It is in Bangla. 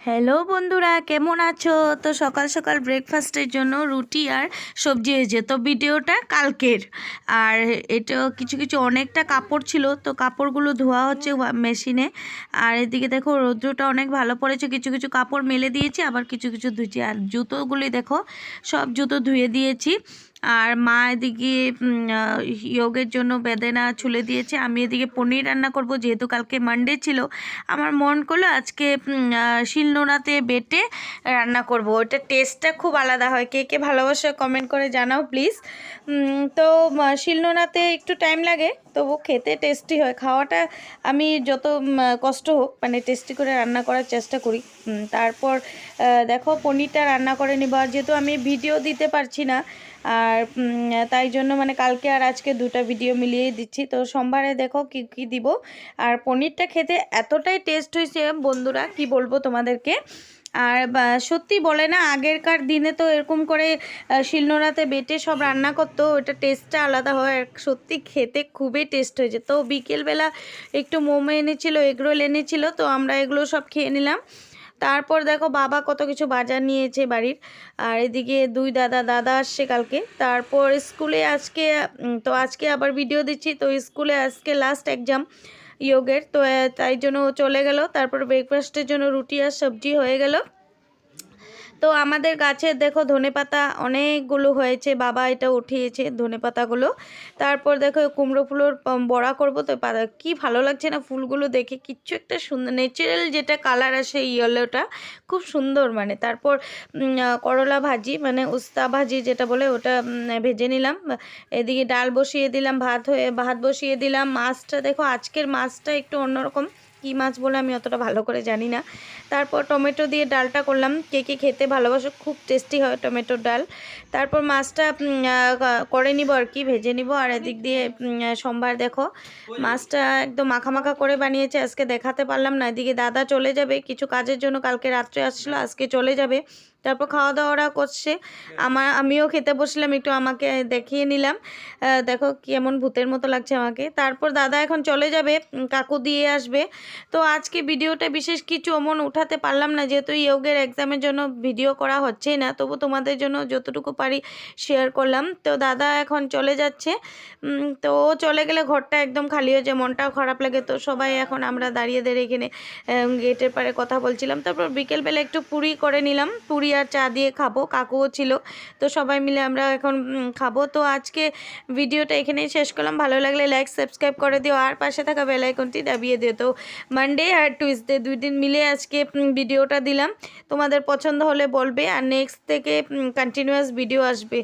হ্যালো বন্ধুরা, কেমন আছো? তো সকাল সকাল ব্রেকফাস্টের জন্য রুটি আর সবজি হয়েছে। তো ভিডিওটা কালকের। আর এটা কিছু কিছু অনেকটা কাপড় ছিল, তো কাপড়গুলো ধোয়া হচ্ছে মেশিনে। আর এদিকে দেখো, রৌদ্রটা অনেক ভালো পড়েছে। কিছু কিছু কাপড় মেলে দিয়েছি, আবার কিছু কিছু ধুয়েছি। আর জুতোগুলি দেখো, সব জুতো ধুয়ে দিয়েছি। আর মা এদিকে ইয়োগের জন্য বেদেনা ছুলে দিয়েছে। আমি এদিকে পনির রান্না করব, যেহেতু কালকে মানডে ছিল। আমার মন করল আজকে শিলনোড়াতে বেটে রান্না করব। ওটা টেস্টটা খুব আলাদা হয়। কে কে ভালোবাসে কমেন্ট করে জানাও প্লিজ তো শিলনোড়াতে একটু টাইম লাগে, তবু খেতে টেস্টি হয়। খাওয়াটা আমি যত কষ্ট হোক মানে টেস্টি করে রান্না করার চেষ্টা করি। তারপর দেখো, পনিরটা রান্না করে নিব। আর যেহেতু আমি ভিডিও দিতে পারছি না আর তাই জন্য মানে কালকে আর আজকে দুটা ভিডিও মিলিয়েই দিচ্ছি। তো সোমবারে দেখো কি কি দিব। আর পনিরটা খেতে এতটাই টেস্ট হয়েছে বন্ধুরা, কি বলব তোমাদেরকে। আর সত্যি বলে না, আগেরকার দিনে তো এরকম করে শিলনোড়াতে বেটে সব রান্না করতো, ওটা টেস্টটা আলাদা হয়। আর সত্যি খেতে খুবই টেস্ট হয়েছে। তো বিকেলবেলা একটু মোমো এনেছিল, এগরোল এনেছিল, তো আমরা এগুলো সব খেয়ে নিলাম। তারপর দেখো বাবা কত কিছু বাজার নিয়েছে বাড়ির। আর এদিকে দুই দাদা দাদা আসছে কালকে। তারপর স্কুলে আজকে তো আজকে আবার ভিডিও দিচ্ছি। তো স্কুলে আজকে লাস্ট এক্সাম ইয়োগের। তো তাই জন্য চলে গেল। তারপর ব্রেকফাস্টের জন্য রুটি আর সবজি হয়ে গেল। তো আমাদের গাছের দেখো ধনে পাতা অনেকগুলো হয়েছে, বাবা এটা উঠিয়েছে ধনে পাতাগুলো। তারপর দেখো কুমড়ো ফুলোর বড়া করব তো কি ভালো লাগছে না ফুলগুলো দেখে, কিচ্ছু একটা সুন্দর ন্যাচারাল যেটা কালার আসে ইয়েলোটা খুব সুন্দর মানে। তারপর করলা ভাজি মানে উস্তা ভাজি যেটা বলে ওটা ভেজে নিলাম। এদিকে ডাল বসিয়ে দিলাম, ভাত হয়ে, ভাত বসিয়ে দিলাম। মাছটা দেখো আজকের মাছটা একটু অন্যরকম। কী মাছ বলে আমি অতটা ভালো করে জানি না। তারপর টমেটো দিয়ে ডালটা করলাম। কে কে খেতে ভালোবাসো, খুব টেস্টি হয় টমেটোর ডাল। তারপর মাছটা করে নিব আর কি, ভেজে নিব। আর এদিক দিয়ে সোমবার দেখো, মাছটা একদম মাখা মাখা করে বানিয়েছে। আজকে দেখাতে পারলাম না। এদিকে দাদা চলে যাবে। কিছু কাজের জন্য কালকে রাত্রে আসছিল, আজকে চলে যাবে। তারপর খাওয়া দাওয়াটা করছে। আমার আমিও খেতে বসলাম, একটু আমাকে দেখিয়ে নিলাম। দেখো কেমন ভূতের মতো লাগছে আমাকে। তারপর দাদা এখন চলে যাবে কাকু দিয়ে আসবে। তো আজকে ভিডিওটা বিশেষ কিছু অমন উঠাতে পারলাম না, যেহেতু ইয়োগের এক্সামের জন্য ভিডিও করা হচ্ছেই না, তবু তোমাদের জন্য যতটুকু পারি শেয়ার করলাম। তো দাদা এখন চলে যাচ্ছে। তো ও চলে গেলে ঘরটা একদম খালি হয়ে যায়, মনটাও খারাপ লাগে। তো সবাই এখন আমরা দাঁড়িয়ে দাঁড়িয়ে এখানে গেটের পারে কথা বলছিলাম। তারপর বিকেলবেলা একটু পুরি করে নিলাম, পুরি আর চা দিয়ে খাব, কাকুও ছিল। তো সবাই মিলে আমরা এখন খাব। তো আজকে ভিডিওটা এখানেই শেষ করলাম। ভালো লাগলে লাইক সাবস্ক্রাইব করে দিও। আর পাশে থাকা বেলাইকনটি দাবিয়ে দিও। তো মানডে আর টুইসডে দুই দিন মিলে আজকে ভিডিওটা দিলাম। তোমাদের পছন্দ হলে বলবে, আর নেক্সট থেকে কন্টিনিউয়াস ভিডিও আসবে।